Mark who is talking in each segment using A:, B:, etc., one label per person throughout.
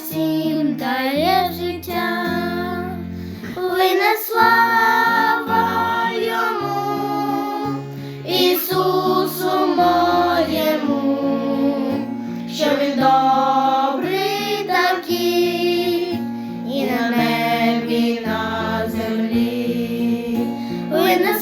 A: всім дає життя, лине слава йому, Ісусу моєму, що він добрий такий, і на небі, на землі, лине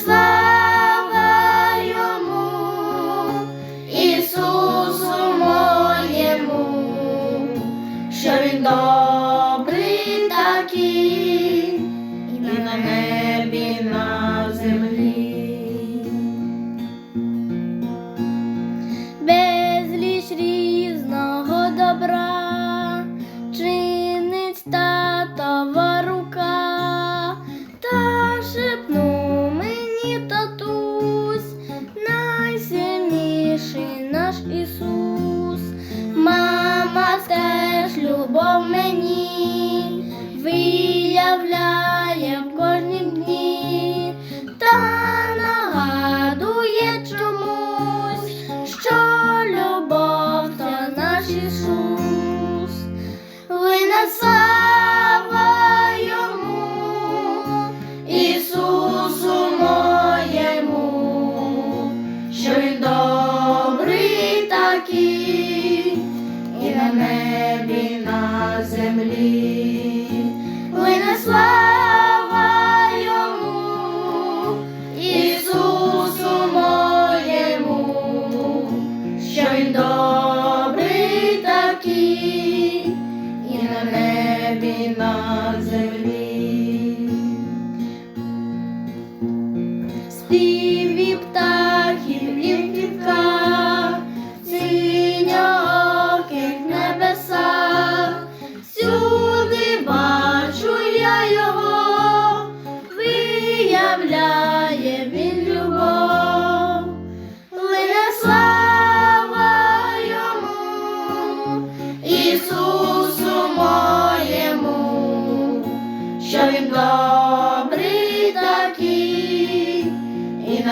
A: слава Ісусу моєму, що він добрий такий, і на небі, на землі, лине слава йому, Ісусу моєму, що він добрий такий, небі, на землі. Співі птахів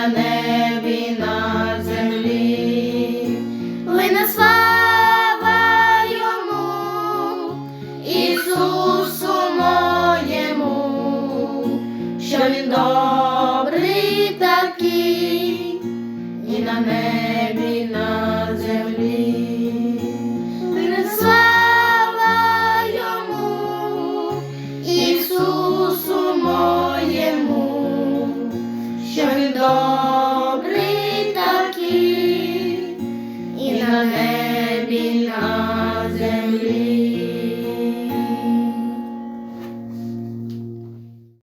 A: на небі, на землі, лине слава йому, Ісусу моєму, що він добрий такий, і на небі. in